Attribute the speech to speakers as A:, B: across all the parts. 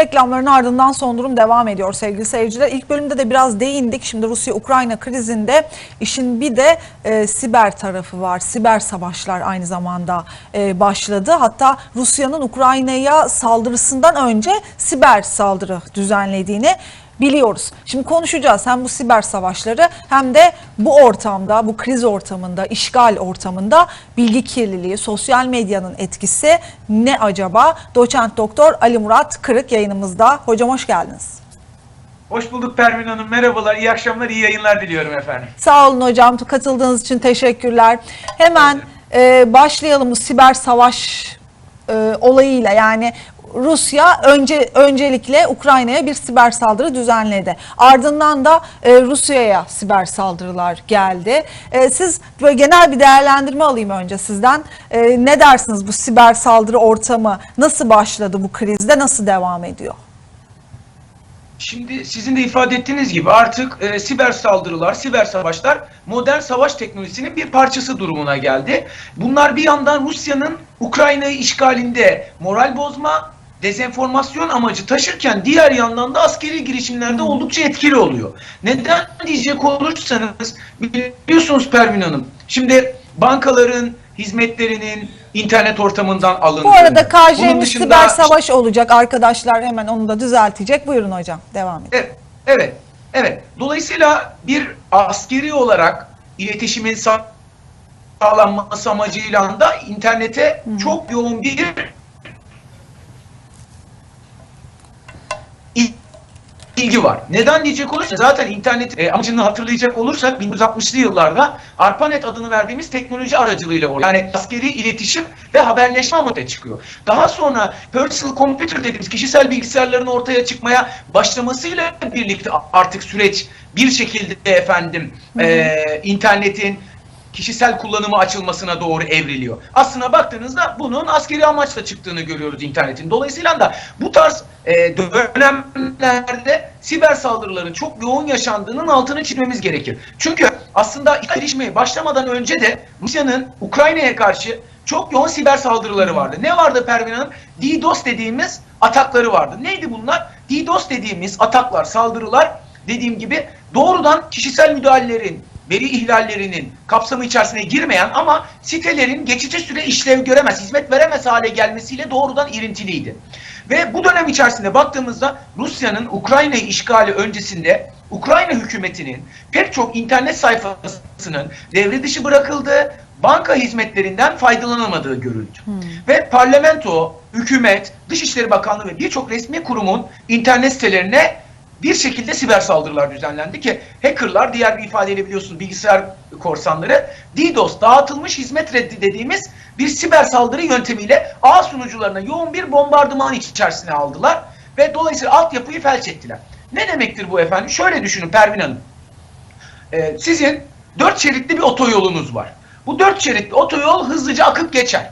A: Reklamların ardından son durum devam ediyor sevgili seyirciler. İlk bölümde de biraz değindik. Şimdi Rusya-Ukrayna krizinde işin bir de e, siber tarafı var. Siber savaşlar aynı zamanda e, başladı. Hatta Rusya'nın Ukrayna'ya saldırısından önce siber saldırı düzenlediğini biliyoruz. Şimdi konuşacağız hem bu siber savaşları hem de bu ortamda, bu kriz ortamında, işgal ortamında bilgi kirliliği, sosyal medyanın etkisi ne acaba? Doçent Doktor Ali Murat Kırık yayınımızda. Hocam hoş geldiniz.
B: Hoş bulduk Pervin Hanım. Merhabalar, iyi akşamlar, iyi yayınlar diliyorum efendim.
A: Sağ olun hocam. Katıldığınız için teşekkürler. Hemen e, başlayalım bu siber savaş e, olayıyla. Yani Rusya önce öncelikle Ukrayna'ya bir siber saldırı düzenledi. Ardından da e, Rusya'ya siber saldırılar geldi. E, siz böyle genel bir değerlendirme alayım önce sizden. E, ne dersiniz bu siber saldırı ortamı nasıl başladı bu krizde, nasıl devam ediyor?
B: Şimdi sizin de ifade ettiğiniz gibi artık e, siber saldırılar, siber savaşlar modern savaş teknolojisinin bir parçası durumuna geldi. Bunlar bir yandan Rusya'nın Ukrayna'yı işgalinde moral bozma, dezenformasyon amacı taşırken diğer yandan da askeri girişimlerde oldukça etkili oluyor. Neden diyecek olursanız biliyorsunuz Pervin Hanım. Şimdi bankaların hizmetlerinin internet ortamından alındığını.
A: Bu arada KJ'miz
B: dışında-
A: siber savaş olacak arkadaşlar hemen onu da düzeltecek. Buyurun hocam devam edin.
B: Evet, evet, evet. Dolayısıyla bir askeri olarak iletişimin sağ- sağlanması amacıyla da internete çok yoğun bir ilgi var. Neden diyecek olursa zaten internet e, amacını hatırlayacak olursak 1960'lı yıllarda ARPANET adını verdiğimiz teknoloji aracılığıyla oraya yani askeri iletişim ve haberleşme amacı çıkıyor. Daha sonra personal computer dediğimiz kişisel bilgisayarların ortaya çıkmaya başlamasıyla birlikte artık süreç bir şekilde efendim e, internetin kişisel kullanımı açılmasına doğru evriliyor. Aslına baktığınızda bunun askeri amaçla çıktığını görüyoruz internetin. Dolayısıyla da bu tarz e, dönemlerde siber saldırıların çok yoğun yaşandığının altını çizmemiz gerekir. Çünkü aslında gelişmeye başlamadan önce de Rusya'nın Ukrayna'ya karşı çok yoğun siber saldırıları vardı. Ne vardı Pervin Hanım? DDoS dediğimiz atakları vardı. Neydi bunlar? DDoS dediğimiz ataklar, saldırılar dediğim gibi doğrudan kişisel müdahalelerin, veri ihlallerinin kapsamı içerisine girmeyen ama sitelerin geçici süre işlev göremez, hizmet veremez hale gelmesiyle doğrudan irintiliydi. Ve bu dönem içerisinde baktığımızda Rusya'nın Ukrayna'yı işgali öncesinde Ukrayna hükümetinin pek çok internet sayfasının devre dışı bırakıldığı, banka hizmetlerinden faydalanamadığı görüldü. Ve parlamento, hükümet, Dışişleri Bakanlığı ve birçok resmi kurumun internet sitelerine bir şekilde siber saldırılar düzenlendi ki hackerlar diğer bir ifadeyle biliyorsunuz bilgisayar korsanları DDoS dağıtılmış hizmet reddi dediğimiz bir siber saldırı yöntemiyle ağ sunucularına yoğun bir bombardıman içerisine aldılar ve dolayısıyla altyapıyı felç ettiler. Ne demektir bu efendim? Şöyle düşünün Pervin Hanım. Ee, sizin dört şeritli bir otoyolunuz var. Bu dört şeritli otoyol hızlıca akıp geçer.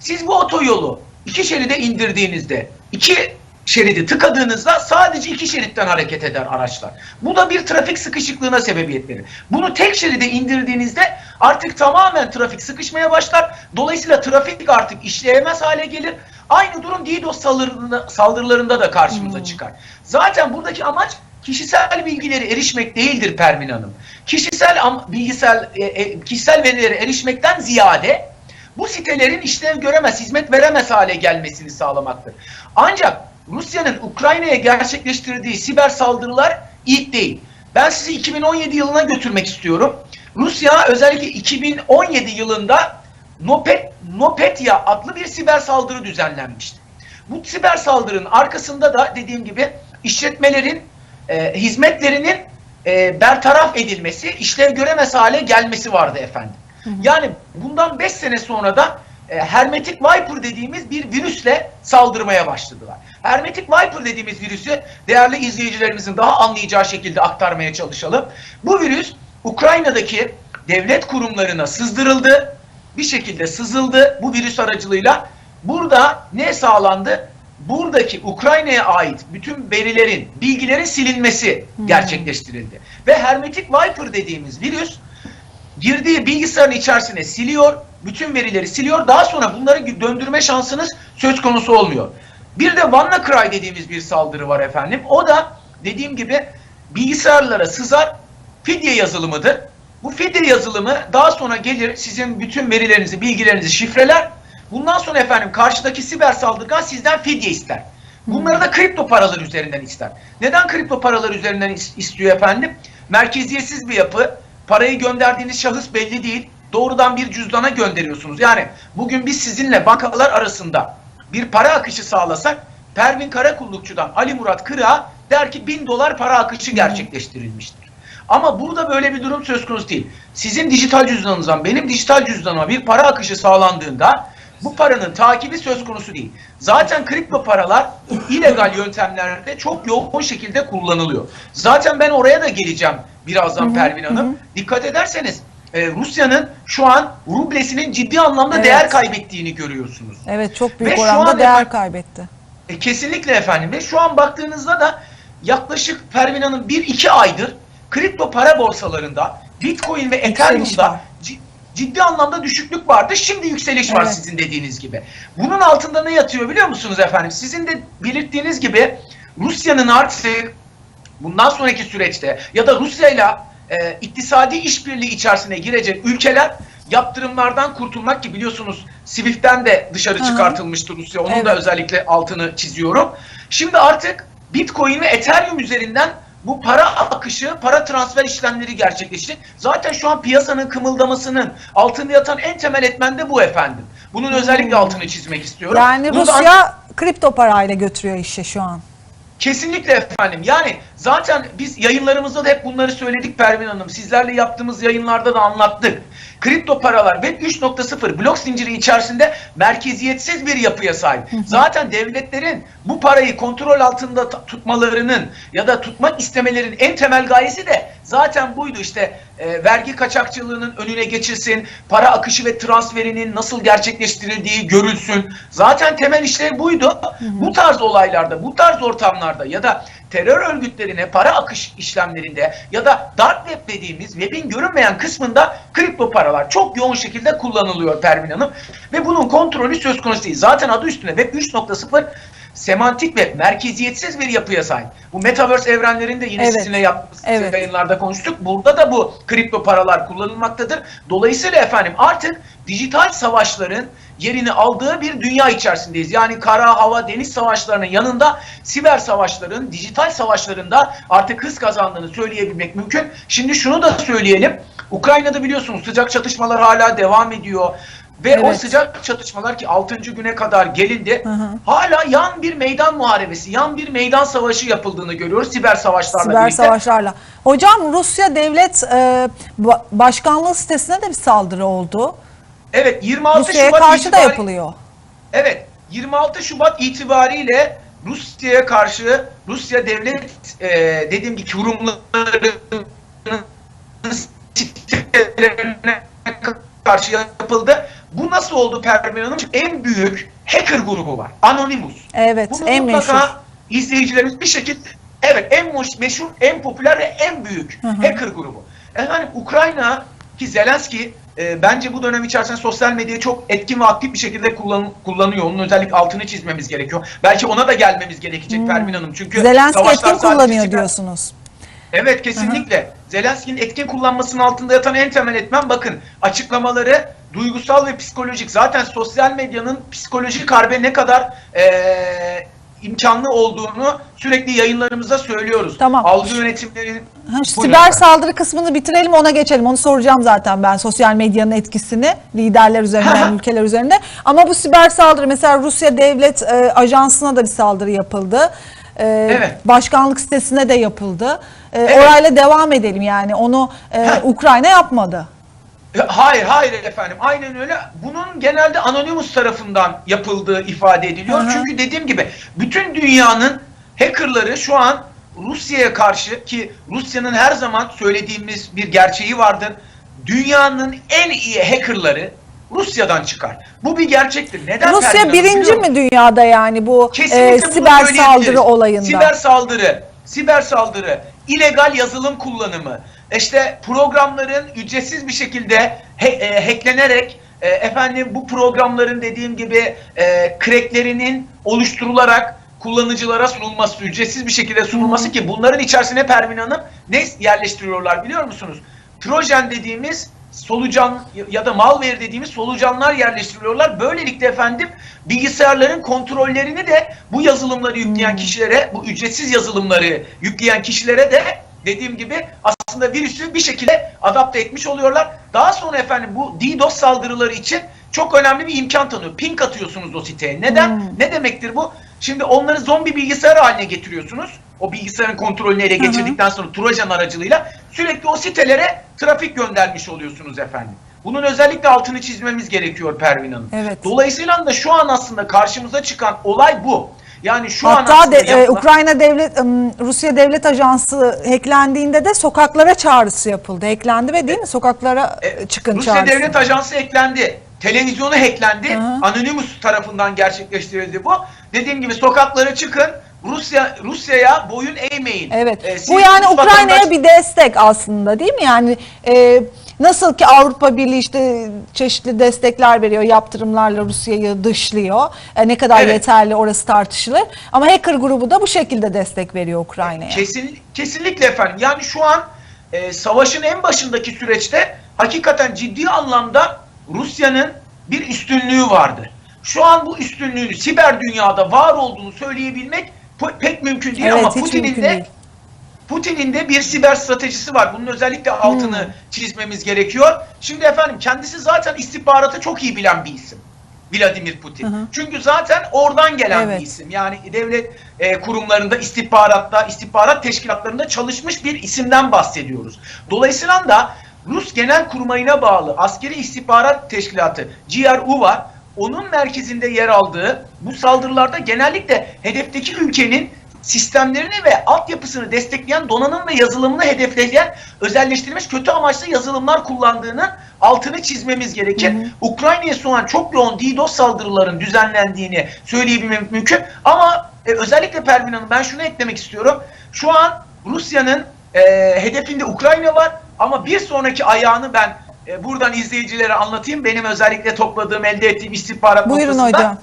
B: Siz bu otoyolu iki şeride indirdiğinizde iki şeridi tıkadığınızda sadece iki şeritten hareket eder araçlar. Bu da bir trafik sıkışıklığına sebebiyet verir. Bunu tek şeride indirdiğinizde artık tamamen trafik sıkışmaya başlar. Dolayısıyla trafik artık işleyemez hale gelir. Aynı durum DDoS saldırılarında, saldırılarında da karşımıza çıkar. Zaten buradaki amaç kişisel bilgileri erişmek değildir Permin Hanım. Kişisel bilgisel e, e, kişisel verilere erişmekten ziyade bu sitelerin işlev göremez, hizmet veremez hale gelmesini sağlamaktır. Ancak Rusya'nın Ukrayna'ya gerçekleştirdiği siber saldırılar ilk değil. Ben sizi 2017 yılına götürmek istiyorum. Rusya özellikle 2017 yılında Nopet, Nopetya adlı bir siber saldırı düzenlenmişti. Bu siber saldırının arkasında da dediğim gibi işletmelerin e, hizmetlerinin e, bertaraf edilmesi, işlev göremez hale gelmesi vardı efendim. Yani bundan 5 sene sonra da e, Hermetic Viper dediğimiz bir virüsle saldırmaya başladılar. Hermetic Viper dediğimiz virüsü değerli izleyicilerimizin daha anlayacağı şekilde aktarmaya çalışalım. Bu virüs Ukrayna'daki devlet kurumlarına sızdırıldı. Bir şekilde sızıldı bu virüs aracılığıyla. Burada ne sağlandı? Buradaki Ukrayna'ya ait bütün verilerin, bilgilerin silinmesi gerçekleştirildi. Ve Hermetic Viper dediğimiz virüs girdiği bilgisayarın içerisine siliyor, bütün verileri siliyor. Daha sonra bunları döndürme şansınız söz konusu olmuyor. Bir de WannaCry dediğimiz bir saldırı var efendim. O da dediğim gibi bilgisayarlara sızar fidye yazılımıdır. Bu fidye yazılımı daha sonra gelir sizin bütün verilerinizi, bilgilerinizi şifreler. Bundan sonra efendim karşıdaki siber saldırgan sizden fidye ister. Bunları da kripto paralar üzerinden ister. Neden kripto paralar üzerinden is- istiyor efendim? Merkeziyetsiz bir yapı. Parayı gönderdiğiniz şahıs belli değil. Doğrudan bir cüzdana gönderiyorsunuz. Yani bugün biz sizinle bankalar arasında bir para akışı sağlasak Pervin Karakullukçu'dan Ali Murat Kıra der ki bin dolar para akışı gerçekleştirilmiştir. Ama burada böyle bir durum söz konusu değil. Sizin dijital cüzdanınızdan benim dijital cüzdanıma bir para akışı sağlandığında bu paranın takibi söz konusu değil. Zaten kripto paralar illegal yöntemlerde çok yoğun şekilde kullanılıyor. Zaten ben oraya da geleceğim birazdan Pervin Hanım. Dikkat ederseniz e, Rusya'nın şu an rublesinin ciddi anlamda
A: Evet.
B: değer kaybettiğini görüyorsunuz.
A: Evet çok büyük
B: Ve
A: oranda
B: an
A: değer
B: efendim-
A: kaybetti.
B: E, kesinlikle efendim. Ve şu an baktığınızda da yaklaşık Pervin Hanım 1-2 aydır kripto para borsalarında Bitcoin ve Ethereum'da ciddi anlamda düşüklük vardı. Şimdi yükseliş var
A: Evet.
B: sizin dediğiniz gibi. Bunun altında ne yatıyor biliyor musunuz efendim? Sizin de belirttiğiniz gibi Rusya'nın artık bundan sonraki süreçte ya da Rusya'yla e, iktisadi işbirliği içerisine girecek ülkeler yaptırımlardan kurtulmak ki biliyorsunuz Swift'ten de dışarı
A: Hı hı.
B: çıkartılmıştı Rusya. Onun da
A: Evet.
B: özellikle altını çiziyorum. Şimdi artık Bitcoin ve Ethereum üzerinden bu para akışı, para transfer işlemleri gerçekleşecek. Zaten şu an piyasanın kımıldamasının altında yatan en temel etmen de bu efendim. Bunun özellikle altını çizmek istiyorum.
A: Hmm. Yani Rusya kripto parayla götürüyor işi şu an.
B: Kesinlikle efendim. Yani zaten biz yayınlarımızda da hep bunları söyledik Pervin Hanım. Sizlerle yaptığımız yayınlarda da anlattık. Kripto paralar Web 3.0 blok zinciri içerisinde merkeziyetsiz bir yapıya sahip. Zaten devletlerin bu parayı kontrol altında tutmalarının ya da tutmak istemelerinin en temel gayesi de zaten buydu. İşte e, vergi kaçakçılığının önüne geçilsin, para akışı ve transferinin nasıl gerçekleştirildiği görülsün. Zaten temel işlev buydu. Bu tarz olaylarda, bu tarz ortamlarda ya da terör örgütlerine para akış işlemlerinde ya da dark web dediğimiz webin görünmeyen kısmında kripto paralar çok yoğun şekilde kullanılıyor Pervin Hanım. Ve bunun kontrolü söz konusu değil. Zaten adı üstünde Web 3.0 semantik ve merkeziyetsiz bir yapıya sahip. Bu Metaverse evrenlerinde yine
A: Evet.
B: sizinle yaptığımız
A: Evet.
B: yayınlarda konuştuk. Burada da bu kripto paralar kullanılmaktadır. Dolayısıyla efendim artık dijital savaşların yerini aldığı bir dünya içerisindeyiz. Yani kara, hava, deniz savaşlarının yanında siber savaşların, dijital savaşlarında artık hız kazandığını söyleyebilmek mümkün. Şimdi şunu da söyleyelim. Ukrayna'da biliyorsunuz sıcak çatışmalar hala devam ediyor. Ve o
A: Evet.
B: sıcak çatışmalar ki 6. güne kadar gelindi.
A: Hı hı.
B: Hala yan bir meydan muharebesi, yan bir meydan savaşı yapıldığını görüyoruz siber savaşlarla
A: Siber
B: birlikte.
A: savaşlarla. Hocam Rusya devlet e, ba- başkanlığı sitesine de bir saldırı oldu.
B: Evet 26
A: Rusya'ya
B: Şubat
A: karşı da
B: itibari-
A: yapılıyor.
B: Evet 26 Şubat itibariyle Rusya'ya karşı Rusya devlet e, dediğim gibi kurumlarının sitelerine karşı yapıldı. Bu nasıl oldu Pervin Hanım? En büyük hacker grubu var. Anonymous.
A: Evet
B: Bunu
A: en meşhur.
B: izleyicilerimiz bir şekilde evet en meşhur, en popüler ve en büyük
A: Hı hı.
B: hacker grubu. Efendim Ukrayna ki Zelenski e, bence bu dönem içerisinde sosyal medyayı çok etkin ve aktif bir şekilde kullan, kullanıyor. Onun özellikle altını çizmemiz gerekiyor. Belki ona da gelmemiz gerekecek Pervin Hanım. Çünkü
A: Hmm. Zelenski etkin kullanıyor
B: siber-
A: diyorsunuz.
B: Evet kesinlikle. Zelenski'nin etkin kullanmasının altında yatan en temel etmen bakın açıklamaları duygusal ve psikolojik. Zaten sosyal medyanın psikolojik harbe ne kadar eee, imkanlı olduğunu sürekli yayınlarımızda söylüyoruz.
A: Tamam.
B: Algı yönetimlerinin
A: Ha, şu siber
B: efendim.
A: saldırı kısmını bitirelim ona geçelim. Onu soracağım zaten ben sosyal medyanın etkisini liderler üzerinden, ülkeler üzerinde. Ama bu siber saldırı mesela Rusya devlet e, ajansına da bir saldırı yapıldı. E,
B: Evet.
A: Başkanlık sitesine de yapıldı. E,
B: Evet.
A: Orayla devam edelim yani onu e. Ukrayna yapmadı.
B: E, Hayır, hayır efendim. Aynen öyle. Bunun genelde Anonymous tarafından yapıldığı ifade ediliyor.
A: Hı hı.
B: Çünkü dediğim gibi bütün dünyanın hackerları şu an Rusya'ya karşı ki Rusya'nın her zaman söylediğimiz bir gerçeği vardır. Dünyanın en iyi hackerları Rusya'dan çıkar. Bu bir gerçektir. Neden
A: Rusya birinci mi dünyada yani bu
B: Kesinlikle
A: e, siber saldırı olayında?
B: Siber saldırı, siber saldırı, illegal yazılım kullanımı, işte programların ücretsiz bir şekilde he- e, hacklenerek e, efendim bu programların dediğim gibi e, cracklerinin oluşturularak kullanıcılara sunulması, ücretsiz bir şekilde sunulması ki bunların içerisine Pervin Hanım ne yerleştiriyorlar biliyor musunuz? Trojan dediğimiz solucan ya da malware dediğimiz solucanlar yerleştiriliyorlar. Böylelikle efendim bilgisayarların kontrollerini de bu yazılımları yükleyen kişilere, bu ücretsiz yazılımları yükleyen kişilere de dediğim gibi aslında virüsü bir şekilde adapte etmiş oluyorlar. Daha sonra efendim bu DDoS saldırıları için çok önemli bir imkan tanıyor. Ping atıyorsunuz o siteye. Neden?
A: Hmm.
B: Ne demektir bu? Şimdi onları zombi bilgisayar haline getiriyorsunuz. O bilgisayarın kontrolünü ele geçirdikten sonra Trojan aracılığıyla sürekli o sitelere trafik göndermiş oluyorsunuz efendim. Bunun özellikle altını çizmemiz gerekiyor Pervin Hanım.
A: Evet.
B: Dolayısıyla da şu an aslında karşımıza çıkan olay bu. Yani şu an
A: Hatta
B: aslında
A: de, e,
B: yapılan-
A: Ukrayna devlet Rusya devlet ajansı hacklendiğinde de sokaklara çağrısı yapıldı. Hacklendi ve değil mi sokaklara e, çıkın
B: Rusya
A: çağrısı.
B: Devlet Ajansı eklendi. Televizyonu hacklendi.
A: Hı hı.
B: Anonymous tarafından gerçekleştirildi bu. Dediğim gibi sokaklara çıkın. Rusya Rusya'ya boyun eğmeyin.
A: Evet.
B: Ee,
A: Bu yani
B: Rus
A: Ukrayna'ya
B: vatandaş-
A: bir destek aslında değil mi? Yani e, nasıl ki Avrupa Birliği işte çeşitli destekler veriyor, yaptırımlarla Rusya'yı dışlıyor. E, ne kadar
B: Evet.
A: yeterli orası tartışılır. Ama hacker grubu da bu şekilde destek veriyor Ukrayna'ya.
B: Kesin, kesinlikle efendim. Yani şu an e, savaşın en başındaki süreçte hakikaten ciddi anlamda Rusya'nın bir üstünlüğü vardı. Şu an bu üstünlüğün siber dünyada var olduğunu söyleyebilmek pe- pek mümkün değil
A: Evet,
B: ama Putin'in de. Putin'in de bir siber stratejisi var. Bunun özellikle altını
A: Hmm.
B: çizmemiz gerekiyor. Şimdi efendim kendisi zaten istihbaratı çok iyi bilen bir isim. Vladimir Putin.
A: Hı hı.
B: Çünkü zaten oradan gelen
A: Evet.
B: bir isim. Yani devlet e, kurumlarında, istihbaratta, istihbarat teşkilatlarında çalışmış bir isimden bahsediyoruz. Dolayısıyla da Rus Genel Kurmayına bağlı Askeri İstihbarat Teşkilatı GRU var. Onun merkezinde yer aldığı bu saldırılarda genellikle hedefteki ülkenin sistemlerini ve altyapısını destekleyen donanım ve yazılımını hedefleyen özelleştirilmiş kötü amaçlı yazılımlar kullandığını altını çizmemiz gerekir. Ukrayna'ya şu an çok yoğun DDoS saldırıların düzenlendiğini söyleyebilmem mümkün. Ama e, özellikle Pervin Hanım ben şunu eklemek istiyorum. Şu an Rusya'nın e, hedefinde Ukrayna var ama bir sonraki ayağını ben e, buradan izleyicilere anlatayım. Benim özellikle topladığım, elde ettiğim istihbarat
A: Buyurun
B: noktasında
A: hocam.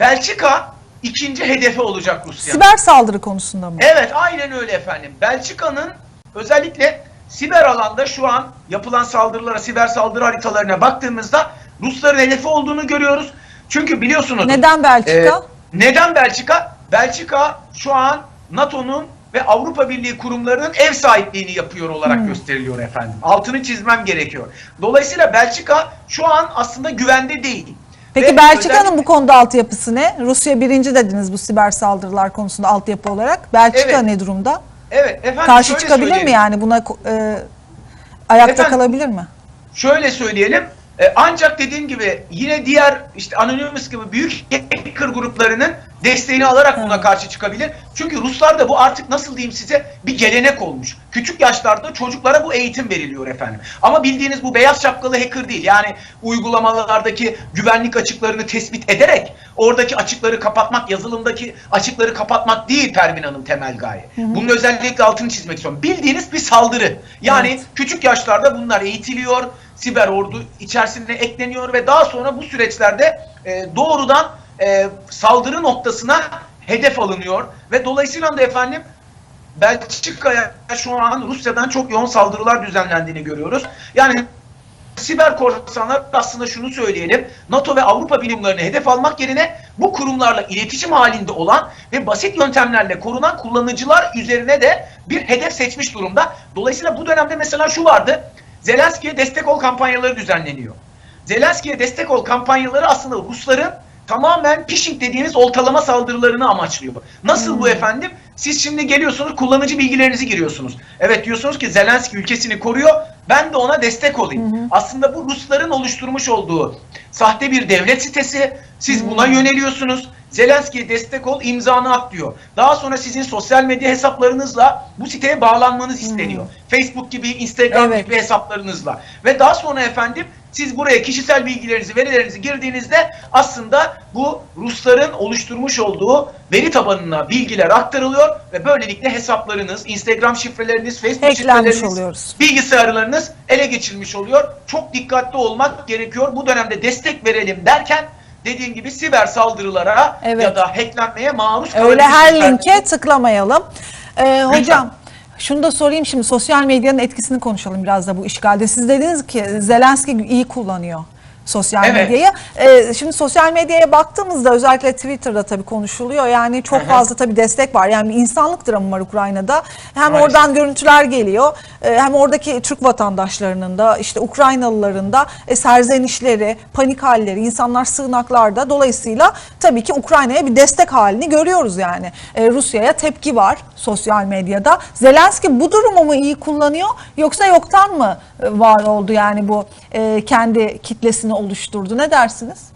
B: Belçika ikinci hedefi olacak Rusya'nın.
A: Siber saldırı konusunda mı?
B: Evet aynen öyle efendim. Belçika'nın özellikle siber alanda şu an yapılan saldırılara, siber saldırı haritalarına baktığımızda Rusların hedefi olduğunu görüyoruz. Çünkü biliyorsunuz.
A: Neden Belçika?
B: e, neden Belçika? Belçika şu an NATO'nun ve Avrupa Birliği kurumlarının ev sahipliğini yapıyor olarak
A: Hmm.
B: gösteriliyor efendim. Altını çizmem gerekiyor. Dolayısıyla Belçika şu an aslında güvende değil.
A: Peki Belçika'nın bu konuda altyapısı ne? Rusya birinci dediniz bu siber saldırılar konusunda altyapı olarak. Belçika
B: Evet.
A: ne durumda?
B: Evet efendim
A: Karşı çıkabilir mi
B: söyleyelim.
A: yani buna e, ayakta
B: Efendim?
A: kalabilir mi?
B: Şöyle söyleyelim. E, ancak dediğim gibi yine diğer işte Anonymous gibi büyük hacker gruplarının desteğini alarak buna
A: Hı.
B: karşı çıkabilir. Çünkü Ruslarda bu artık nasıl diyeyim size bir gelenek olmuş. Küçük yaşlarda çocuklara bu eğitim veriliyor efendim. Ama bildiğiniz bu beyaz şapkalı hacker değil. Yani uygulamalardaki güvenlik açıklarını tespit ederek oradaki açıkları kapatmak, yazılımdaki açıkları kapatmak değil Pervin Hanım temel gaye. Bunun özellikle altını çizmek istiyorum. Bildiğiniz bir saldırı. Yani
A: Evet.
B: küçük yaşlarda bunlar eğitiliyor, siber ordu içerisine ekleniyor ve daha sonra bu süreçlerde e, doğrudan e, saldırı noktasına hedef alınıyor ve dolayısıyla da efendim Belçika'ya şu an Rusya'dan çok yoğun saldırılar düzenlendiğini görüyoruz. Yani siber korsanlar aslında şunu söyleyelim. NATO ve Avrupa bilimlerini hedef almak yerine bu kurumlarla iletişim halinde olan ve basit yöntemlerle korunan kullanıcılar üzerine de bir hedef seçmiş durumda. Dolayısıyla bu dönemde mesela şu vardı. Zelenski'ye destek ol kampanyaları düzenleniyor. Zelenski'ye destek ol kampanyaları aslında Rusların tamamen phishing dediğimiz oltalama saldırılarını amaçlıyor. Nasıl bu efendim? Siz şimdi geliyorsunuz kullanıcı bilgilerinizi giriyorsunuz. Evet diyorsunuz ki Zelenski ülkesini koruyor. Ben de ona destek olayım. Aslında bu Rusların oluşturmuş olduğu sahte bir devlet sitesi. Siz buna yöneliyorsunuz. Zelenski'ye destek ol, imzanı at diyor. Daha sonra sizin sosyal medya hesaplarınızla bu siteye bağlanmanız isteniyor. Facebook gibi, Instagram
A: Evet.
B: gibi hesaplarınızla. Ve daha sonra efendim siz buraya kişisel bilgilerinizi, verilerinizi girdiğinizde aslında bu Rusların oluşturmuş olduğu veri tabanına bilgiler aktarılıyor ve böylelikle hesaplarınız, Instagram şifreleriniz, Facebook
A: Hacklenmiş
B: şifreleriniz,
A: oluyoruz.
B: bilgisayarlarınız ele geçirilmiş oluyor. Çok dikkatli olmak gerekiyor. Bu dönemde destek verelim derken dediğin gibi siber saldırılara
A: Evet.
B: ya da hacklenmeye maruz
A: Öyle
B: kalabilir.
A: her linke tıklamayalım. Ee, hocam şunu da sorayım şimdi sosyal medyanın etkisini konuşalım biraz da bu işgalde. Siz dediniz ki Zelenski iyi kullanıyor sosyal
B: Evet.
A: medyayı. Ee, şimdi sosyal medyaya baktığımızda özellikle Twitter'da tabii konuşuluyor. Yani çok
B: Hı hı.
A: fazla tabii destek var. Yani bir insanlık dramı var Ukrayna'da. Hem
B: Maalesef.
A: oradan görüntüler geliyor. e, Hem oradaki Türk vatandaşlarının da işte Ukraynalıların da e, serzenişleri, panik halleri, insanlar sığınaklarda. Dolayısıyla tabii ki Ukrayna'ya bir destek halini görüyoruz yani. E, Rusya'ya tepki var sosyal medyada. Zelenski bu durumu mu iyi kullanıyor yoksa yoktan mı e, var oldu yani bu e, kendi kitlesini oluşturdu? Ne dersiniz?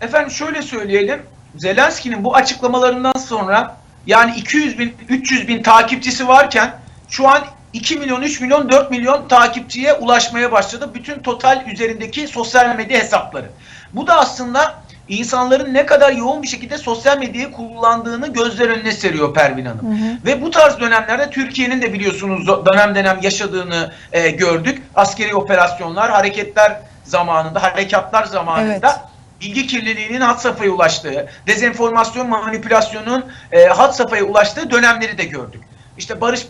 B: Efendim şöyle söyleyelim. Zelenski'nin bu açıklamalarından sonra yani 200 bin, 300 bin takipçisi varken şu an 2 milyon, 3 milyon, 4 milyon takipçiye ulaşmaya başladı. Bütün total üzerindeki sosyal medya hesapları. Bu da aslında insanların ne kadar yoğun bir şekilde sosyal medyayı kullandığını gözler önüne seriyor Pervin Hanım. Ve bu tarz dönemlerde Türkiye'nin de biliyorsunuz dönem dönem yaşadığını e, gördük. Askeri operasyonlar, hareketler zamanında, harekatlar zamanında
A: Evet.
B: bilgi kirliliğinin had safhaya ulaştığı, dezenformasyon manipülasyonun e, had safhaya ulaştığı dönemleri de gördük. İşte Barış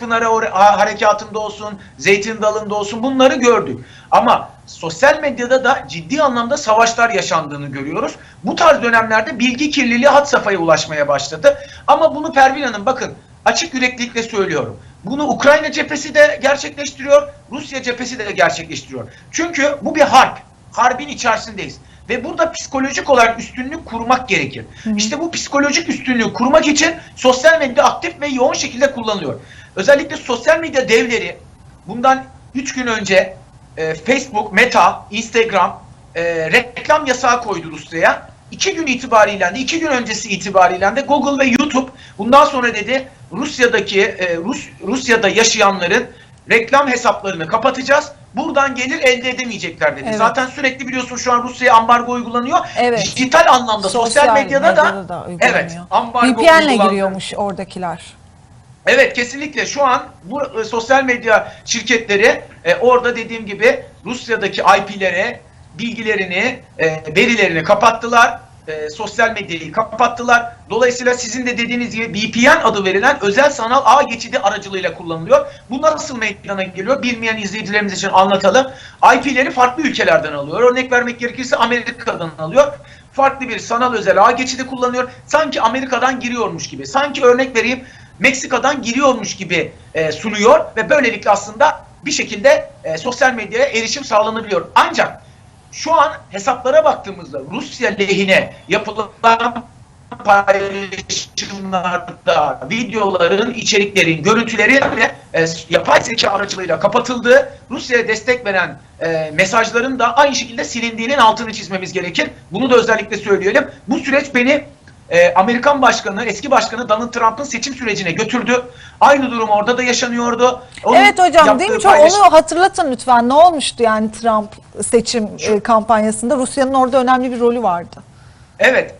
B: ha- harekatında olsun, Zeytin Dalı'nda olsun bunları gördük. Ama sosyal medyada da ciddi anlamda savaşlar yaşandığını görüyoruz. Bu tarz dönemlerde bilgi kirliliği had safhaya ulaşmaya başladı. Ama bunu Pervin Hanım bakın açık yüreklilikle söylüyorum. Bunu Ukrayna cephesi de gerçekleştiriyor, Rusya cephesi de gerçekleştiriyor. Çünkü bu bir harp. Harbin içerisindeyiz. Ve burada psikolojik olarak üstünlük kurmak gerekir. İşte bu psikolojik üstünlüğü kurmak için sosyal medya aktif ve yoğun şekilde kullanılıyor. Özellikle sosyal medya devleri bundan 3 gün önce e, Facebook, Meta, Instagram e, reklam yasağı koydu Rusya'ya. 2 gün itibariyle de 2 gün öncesi itibariyle de Google ve YouTube bundan sonra dedi Rusya'daki e, Rus Rusya'da yaşayanların reklam hesaplarını kapatacağız. Buradan gelir elde edemeyecekler dedi.
A: Evet.
B: Zaten sürekli biliyorsun şu an Rusya'ya ambargo uygulanıyor.
A: Evet.
B: Dijital anlamda sosyal, medyada, da,
A: uygulanıyor.
B: evet ambargo
A: VPN'le giriyormuş oradakiler.
B: Evet kesinlikle şu an bu e, sosyal medya şirketleri e, orada dediğim gibi Rusya'daki IP'lere bilgilerini, e, verilerini kapattılar. E, sosyal medyayı kapattılar. Dolayısıyla sizin de dediğiniz gibi VPN adı verilen özel sanal ağ geçidi aracılığıyla kullanılıyor. Bu nasıl meydana geliyor? Bilmeyen izleyicilerimiz için anlatalım. IP'leri farklı ülkelerden alıyor. Örnek vermek gerekirse Amerika'dan alıyor. Farklı bir sanal özel ağ geçidi kullanıyor. Sanki Amerika'dan giriyormuş gibi. Sanki örnek vereyim Meksika'dan giriyormuş gibi e, sunuyor ve böylelikle aslında bir şekilde e, sosyal medyaya erişim sağlanabiliyor. Ancak şu an hesaplara baktığımızda Rusya lehine yapılan paylaşımlarda videoların, içeriklerin, görüntülerin ve e, yapay zeka aracılığıyla kapatıldığı, Rusya'ya destek veren e, mesajların da aynı şekilde silindiğinin altını çizmemiz gerekir. Bunu da özellikle söyleyelim. Bu süreç beni e, Amerikan başkanı, eski başkanı Donald Trump'ın seçim sürecine götürdü. Aynı durum orada da yaşanıyordu. Onun
A: Evet hocam değil mi? Çok
B: paylaş-
A: onu hatırlatın lütfen. Ne olmuştu yani Trump seçim e, kampanyasında? Rusya'nın orada önemli bir rolü vardı.
B: Evet.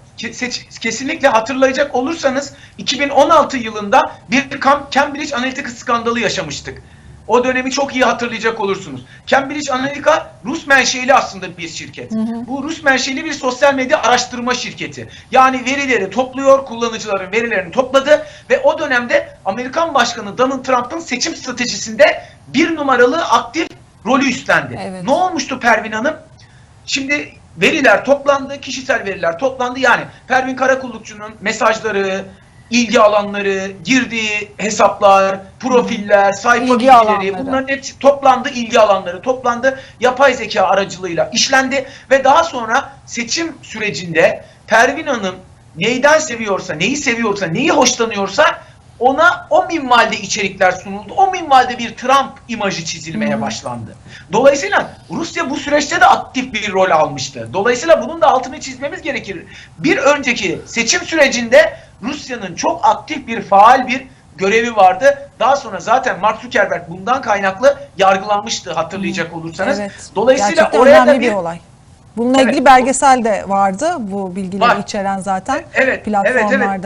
B: kesinlikle hatırlayacak olursanız 2016 yılında bir Cam- Cambridge Analytica skandalı yaşamıştık. O dönemi çok iyi hatırlayacak olursunuz. Cambridge Analytica Rus menşeli aslında bir şirket. Bu Rus menşeli bir sosyal medya araştırma şirketi. Yani verileri topluyor, kullanıcıların verilerini topladı ve o dönemde Amerikan Başkanı Donald Trump'ın seçim stratejisinde bir numaralı aktif rolü üstlendi.
A: Evet.
B: Ne olmuştu Pervin Hanım? Şimdi veriler toplandı, kişisel veriler toplandı. Yani Pervin Karakullukçu'nun mesajları, ilgi alanları, girdiği hesaplar, profiller, sayfa
A: İlgi
B: bilgileri bunların hepsi toplandı, ilgi alanları toplandı. Yapay zeka aracılığıyla işlendi ve daha sonra seçim sürecinde Pervin Hanım neyden seviyorsa, neyi seviyorsa, neyi hoşlanıyorsa ona o minvalde içerikler sunuldu. O minvalde bir Trump imajı çizilmeye başlandı. Dolayısıyla Rusya bu süreçte de aktif bir rol almıştı. Dolayısıyla bunun da altını çizmemiz gerekir. Bir önceki seçim sürecinde Rusya'nın çok aktif bir faal bir görevi vardı. Daha sonra zaten Mark Zuckerberg bundan kaynaklı yargılanmıştı hatırlayacak olursanız.
A: Evet.
B: Dolayısıyla
A: Gerçekten
B: oraya da
A: bir,
B: bir
A: olay. Bununla
B: Evet.
A: ilgili belgesel de vardı. Bu bilgileri
B: Var.
A: içeren zaten
B: Evet, evet, evet.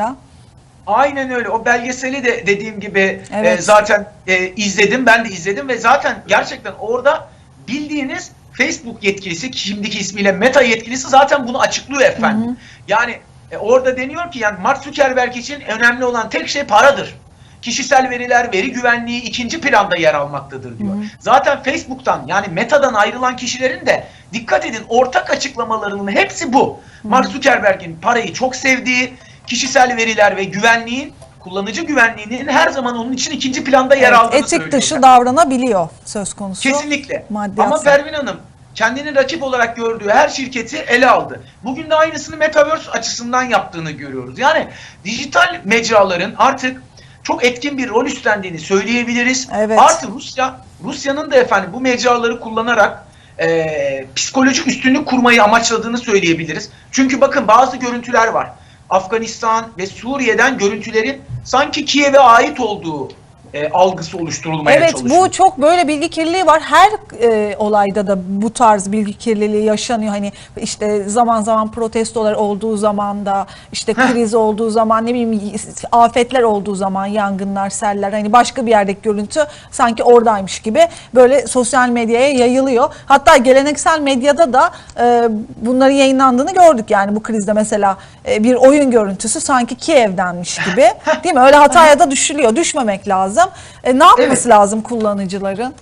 B: Aynen öyle. O belgeseli de dediğim gibi
A: Evet.
B: e, zaten e, izledim. Ben de izledim ve zaten gerçekten orada bildiğiniz Facebook yetkilisi, şimdiki ismiyle Meta yetkilisi zaten bunu açıklıyor efendim. Yani e, orada deniyor ki yani Mark Zuckerberg için önemli olan tek şey paradır. Kişisel veriler, veri güvenliği ikinci planda yer almaktadır diyor. Zaten Facebook'tan yani Meta'dan ayrılan kişilerin de dikkat edin ortak açıklamalarının hepsi bu. Mark Zuckerberg'in parayı çok sevdiği, kişisel veriler ve güvenliğin kullanıcı güvenliğinin her zaman onun için ikinci planda yer
A: Evet,
B: aldığını
A: etik
B: söylüyor.
A: dışı davranabiliyor söz konusu.
B: Kesinlikle.
A: Maddiyat
B: Ama. Pervin Hanım kendini rakip olarak gördüğü her şirketi ele aldı. Bugün de aynısını Metaverse açısından yaptığını görüyoruz. Yani dijital mecraların artık çok etkin bir rol üstlendiğini söyleyebiliriz.
A: Evet.
B: Artı Rusya, Rusya'nın da efendim bu mecraları kullanarak e, psikolojik üstünlük kurmayı amaçladığını söyleyebiliriz. Çünkü bakın bazı görüntüler var. Afganistan ve Suriye'den görüntülerin sanki Kiev'e ait olduğu e, algısı oluşturulmaya
A: Evet
B: çalışıyor.
A: bu çok böyle bilgi kirliliği var. Her e, olayda da bu tarz bilgi kirliliği yaşanıyor. Hani işte zaman zaman protestolar olduğu zaman da işte kriz olduğu zaman ne bileyim afetler olduğu zaman yangınlar, seller hani başka bir yerdeki görüntü sanki oradaymış gibi böyle sosyal medyaya yayılıyor. Hatta geleneksel medyada da e, bunların yayınlandığını gördük. Yani bu krizde mesela e, bir oyun görüntüsü sanki Kiev'denmiş gibi. Değil mi? Öyle hataya da düşülüyor. Düşmemek lazım. E, ne yapması
B: Evet.
A: lazım kullanıcıların?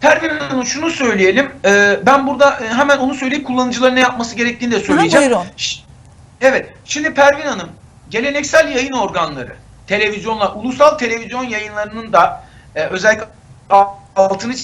B: Pervin Hanım şunu söyleyelim. Ee, ben burada e, hemen onu söyleyip kullanıcıların ne yapması gerektiğini de söyleyeceğim.
A: buyurun.
B: Evet. Şimdi Pervin Hanım geleneksel yayın organları, televizyonlar, ulusal televizyon yayınlarının da e, özellikle altını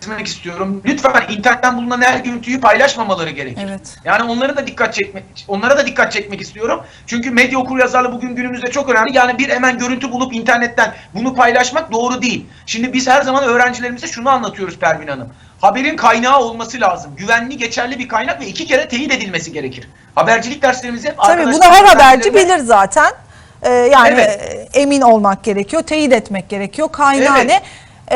B: çizmek istiyorum. Lütfen internetten bulunan her görüntüyü paylaşmamaları gerekir.
A: Evet.
B: Yani onların da dikkat çekmek, onlara da dikkat çekmek istiyorum. Çünkü medya okuryazarlığı bugün günümüzde çok önemli. Yani bir hemen görüntü bulup internetten bunu paylaşmak doğru değil. Şimdi biz her zaman öğrencilerimize şunu anlatıyoruz Pervin Hanım. Haberin kaynağı olması lazım. Güvenli, geçerli bir kaynak ve iki kere teyit edilmesi gerekir. Habercilik derslerimizde hep
A: Tabii bunu her haberci bilir zaten. E, yani
B: Evet.
A: emin olmak gerekiyor, teyit etmek gerekiyor. Kaynağı
B: Evet.
A: ne?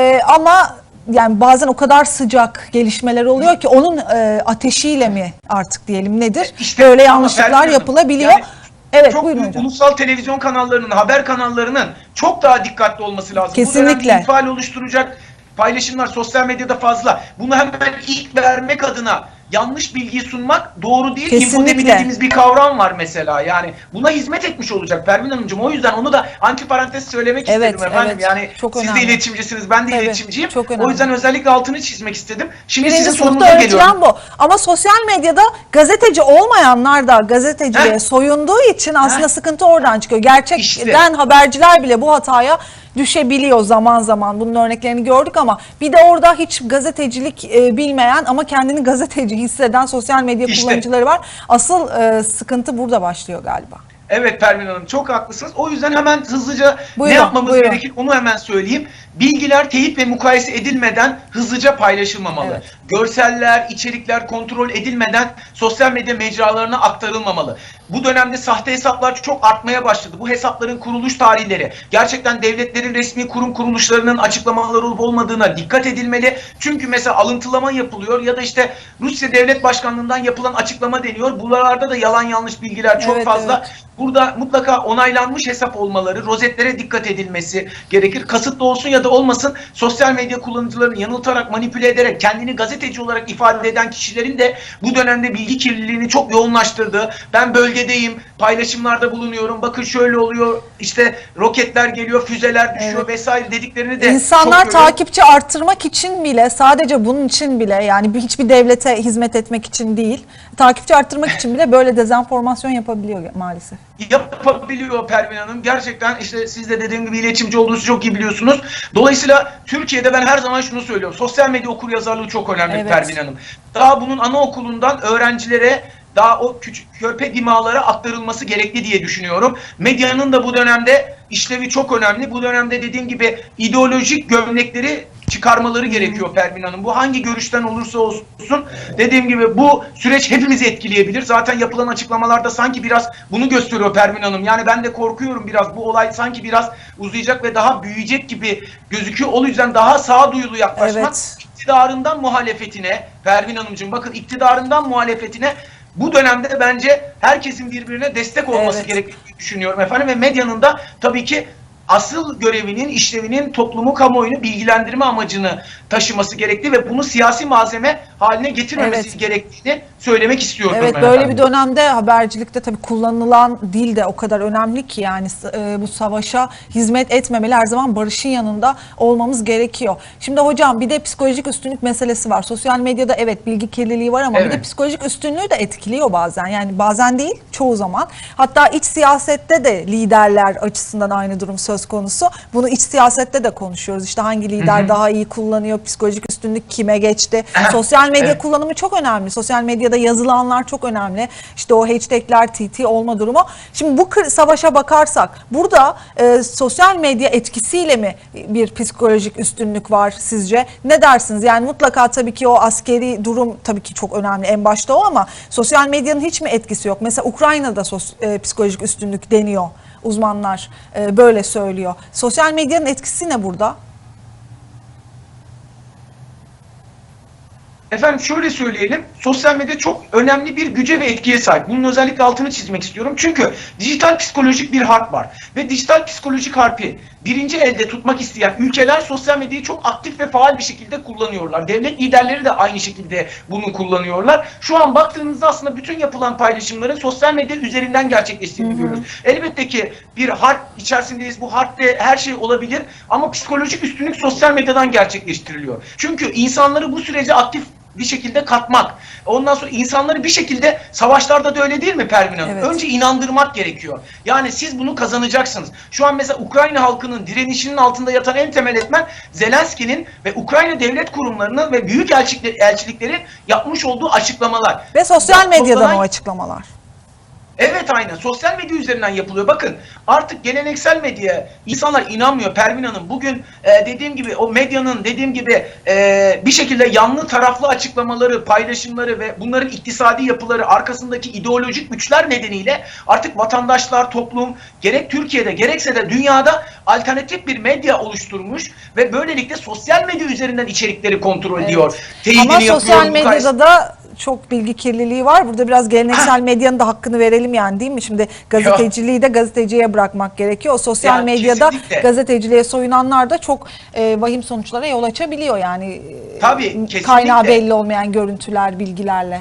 A: E, ama yani bazen o kadar sıcak gelişmeler oluyor ki onun e, ateşiyle mi artık diyelim nedir?
B: İşte
A: Böyle yanlışlıklar yapılabiliyor.
B: yani
A: evet
B: çok
A: buyurun hocam.
B: ulusal televizyon kanallarının, haber kanallarının çok daha dikkatli olması lazım. Bu
A: Kesinlikle.
B: dönemde infial oluşturacak paylaşımlar sosyal medyada fazla. Bunu hemen ilk vermek adına yanlış bilgiyi sunmak doğru değil.
A: Kesinlikle.
B: İnfodemi dediğimiz bir kavram var mesela. Yani buna hizmet etmiş olacak Pervin Hanımcığım. O yüzden onu da antiparantez söylemek
A: Evet,
B: istedim efendim.
A: evet.
B: Yani
A: Çok
B: siz
A: önemli.
B: de iletişimcisiniz, ben de
A: Tabii,
B: iletişimciyim.
A: çok önemli.
B: O yüzden özellikle altını çizmek istedim. Şimdi
A: Birinci
B: sizin sorunuza geliyorum.
A: bu. Ama sosyal medyada gazeteci olmayanlar da gazeteciliğe
B: Heh.
A: soyunduğu için aslında
B: Heh.
A: sıkıntı oradan çıkıyor. Gerçekten
B: İşte.
A: haberciler bile bu hataya düşebiliyor zaman zaman. Bunun örneklerini gördük ama bir de orada hiç gazetecilik e, bilmeyen ama kendini gazeteci hisseden sosyal medya
B: İşte.
A: kullanıcıları var. Asıl e, sıkıntı burada başlıyor galiba.
B: Evet Pervin Hanım çok haklısınız. O yüzden hemen hızlıca
A: Buyurun,
B: ne yapmamız
A: buyurun.
B: gerekir onu hemen söyleyeyim. Bilgiler teyit ve mukayese edilmeden hızlıca paylaşılmamalı.
A: Evet.
B: Görseller, içerikler kontrol edilmeden sosyal medya mecralarına aktarılmamalı. Bu dönemde sahte hesaplar çok artmaya başladı. Bu hesapların kuruluş tarihleri, gerçekten devletlerin resmi kurum kuruluşlarının açıklamaları olup olmadığına dikkat edilmeli. Çünkü mesela alıntılama yapılıyor ya da işte Rusya Devlet Başkanlığından yapılan açıklama deniyor. Buralarda da yalan yanlış bilgiler çok
A: Evet,
B: fazla.
A: evet.
B: Burada mutlaka onaylanmış hesap olmaları, rozetlere dikkat edilmesi gerekir. Kasıtlı olsun ya da olmasın sosyal medya kullanıcılarını yanıltarak, manipüle ederek kendini gazeteci olarak ifade eden kişilerin de bu dönemde bilgi kirliliğini çok yoğunlaştırdığı, ben bölgedeyim, paylaşımlarda bulunuyorum, bakın şöyle oluyor, işte roketler geliyor, füzeler düşüyor
A: Evet.
B: vesaire dediklerini de
A: İnsanlar
B: çok
A: takipçi arttırmak için bile sadece bunun için bile yani bir- hiçbir devlete hizmet etmek için değil takipçi arttırmak için bile böyle dezenformasyon yapabiliyor maalesef.
B: Yapabiliyor Pervin Hanım. Gerçekten işte siz de dediğim gibi iletişimci olduğunuzu çok iyi biliyorsunuz. Dolayısıyla Türkiye'de ben her zaman şunu söylüyorum. Sosyal medya okuryazarlığı çok önemli
A: Evet.
B: Pervin Hanım. Daha bunun anaokulundan öğrencilere daha o küçük körpe dimalara aktarılması gerekli diye düşünüyorum. Medyanın da bu dönemde işlevi çok önemli. Bu dönemde dediğim gibi ideolojik gömlekleri çıkarmaları gerekiyor Pervin Hanım. Bu hangi görüşten olursa olsun dediğim gibi bu süreç hepimizi etkileyebilir. Zaten yapılan açıklamalarda sanki biraz bunu gösteriyor Pervin Hanım. Yani ben de korkuyorum biraz bu olay sanki biraz uzayacak ve daha büyüyecek gibi gözüküyor. O yüzden daha sağduyulu yaklaşmak
A: Evet.
B: iktidarından muhalefetine Pervin Hanımcığım bakın iktidarından muhalefetine bu dönemde bence herkesin birbirine destek olması
A: Evet.
B: gerektiğini düşünüyorum efendim ve medyanın da tabii ki asıl görevinin, işlevinin toplumu, kamuoyunu bilgilendirme amacını taşıması gerektiği ve bunu siyasi malzeme haline getirmemesi
A: Evet.
B: gerektiğini söylemek istiyorum.
A: Evet
B: ben
A: böyle
B: efendim.
A: bir dönemde habercilikte tabii kullanılan dil de o kadar önemli ki yani e, bu savaşa hizmet etmemeli her zaman barışın yanında olmamız gerekiyor. Şimdi hocam bir de psikolojik üstünlük meselesi var. Sosyal medyada evet bilgi kirliliği var ama bir de
B: Evet.
A: psikolojik üstünlüğü de etkiliyor bazen. Yani bazen değil çoğu zaman. Hatta iç siyasette de liderler açısından aynı durum söz konusu. Bunu iç siyasette de konuşuyoruz. İşte hangi lider daha iyi kullanıyor, psikolojik üstünlük kime geçti. Sosyal medya
B: Evet.
A: kullanımı çok önemli. Sosyal medyada yazılanlar çok önemli. İşte o hashtagler, TT olma durumu. Şimdi bu savaşa bakarsak burada e, sosyal medya etkisiyle mi bir psikolojik üstünlük var sizce? Ne dersiniz? Yani mutlaka tabii ki o askeri durum tabii ki çok önemli en başta o ama sosyal medyanın hiç mi etkisi yok? Mesela Ukrayna'da sos, e, psikolojik üstünlük deniyor. Uzmanlar e, böyle söylüyor. Sosyal medyanın etkisi ne burada?
B: Efendim şöyle söyleyelim, sosyal medya çok önemli bir güce ve etkiye sahip. Bunun özellikle altını çizmek istiyorum. Çünkü dijital psikolojik bir harp var. Ve dijital psikolojik harpi birinci elde tutmak isteyen ülkeler sosyal medyayı çok aktif ve faal bir şekilde kullanıyorlar. Devlet liderleri de aynı şekilde bunu kullanıyorlar. Şu an baktığınızda aslında bütün yapılan paylaşımların sosyal medya üzerinden gerçekleştiğini görüyoruz. Elbette ki bir harp içerisindeyiz. Bu harpte her şey olabilir ama psikolojik üstünlük sosyal medyadan gerçekleştiriliyor. Çünkü insanları bu sürece aktif bir şekilde katmak. Ondan sonra insanları bir şekilde savaşlarda da öyle değil mi Pervin Hanım?
A: Evet.
B: Önce inandırmak gerekiyor. Yani siz bunu kazanacaksınız. Şu an mesela Ukrayna halkının direnişinin altında yatan en temel etmen Zelenski'nin ve Ukrayna devlet kurumlarının ve büyük elçilikleri, elçiliklerin yapmış olduğu açıklamalar.
A: Ve sosyal
B: Toplanan-
A: o açıklamalar.
B: Evet aynen. Sosyal medya üzerinden yapılıyor. Bakın artık geleneksel medyaya insanlar inanmıyor Pervin Hanım. Bugün e, dediğim gibi o medyanın dediğim gibi e, bir şekilde yanlı taraflı açıklamaları, paylaşımları ve bunların iktisadi yapıları arkasındaki ideolojik güçler nedeniyle artık vatandaşlar, toplum gerek Türkiye'de gerekse de dünyada alternatif bir medya oluşturmuş ve böylelikle sosyal medya üzerinden içerikleri kontrol
A: Evet.
B: ediyor. Teyidini
A: Ama
B: yapıyor,
A: sosyal
B: mukayese-
A: medyada da çok bilgi kirliliği var. Burada biraz geleneksel medyanın da hakkını verelim yani değil mi? Şimdi gazeteciliği de gazeteciye bırakmak gerekiyor. O sosyal
B: Ya,
A: medyada
B: kesinlikle.
A: gazeteciliğe soyunanlar da çok e, vahim sonuçlara yol açabiliyor yani. e,
B: Tabii, kesinlikle.
A: Kaynağı belli olmayan görüntüler, bilgilerle.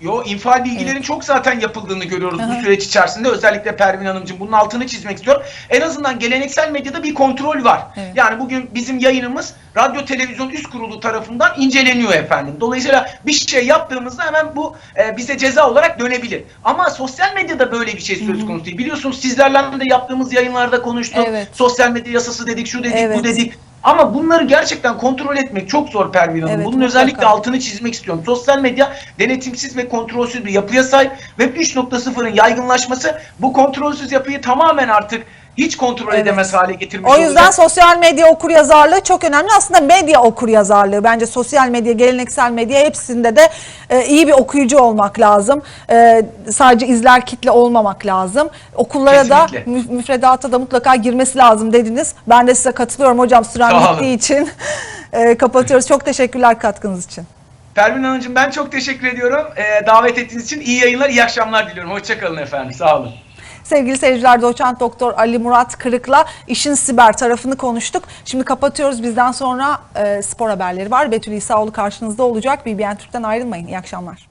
B: Yo, infial bilgilerin çok zaten yapıldığını görüyoruz bu süreç içerisinde. Özellikle Pervin Hanımcığım bunun altını çizmek istiyorum. En azından geleneksel medyada bir kontrol var.
A: Evet.
B: Yani bugün bizim yayınımız Radyo Televizyon Üst Kurulu tarafından inceleniyor efendim. Dolayısıyla bir şey yaptığımızda hemen bu e, bize ceza olarak dönebilir. Ama sosyal medyada böyle bir şey söz konusu değil. Biliyorsunuz sizlerle de yaptığımız yayınlarda konuştuk.
A: Evet.
B: Sosyal medya yasası dedik, şu dedik,
A: Evet.
B: bu dedik. Ama bunları gerçekten kontrol etmek çok zor Pervin Hanım.
A: Evet,
B: Bunun
A: mutlaka.
B: özellikle altını çizmek istiyorum. Sosyal medya denetimsiz ve kontrolsüz bir yapıya sahip. Web 3.0'ın yaygınlaşması bu kontrolsüz yapıyı tamamen artık hiç kontrol
A: Evet.
B: edemez hale getirmiş
A: O yüzden
B: olacak.
A: sosyal medya okur yazarlığı çok önemli. Aslında medya okur yazarlığı. Bence sosyal medya, geleneksel medya hepsinde de e, iyi bir okuyucu olmak lazım. E, sadece izler kitle olmamak lazım. Okullara da
B: Kesinlikle.
A: müf- müfredata da mutlaka girmesi lazım dediniz. Ben de size katılıyorum hocam. Süren bittiği için e, kapatıyoruz. Çok teşekkürler katkınız için.
B: Pervin Hanımcığım ben çok teşekkür ediyorum. Ee, davet ettiğiniz için iyi yayınlar, iyi akşamlar diliyorum. Hoşçakalın efendim. Sağ olun.
A: Sevgili seyirciler doçent doktor Ali Murat Kırık'la işin siber tarafını konuştuk. Şimdi kapatıyoruz. Bizden sonra e, spor haberleri var. Betül İsaoğlu karşınızda olacak. BBN Türk'ten ayrılmayın. İyi akşamlar.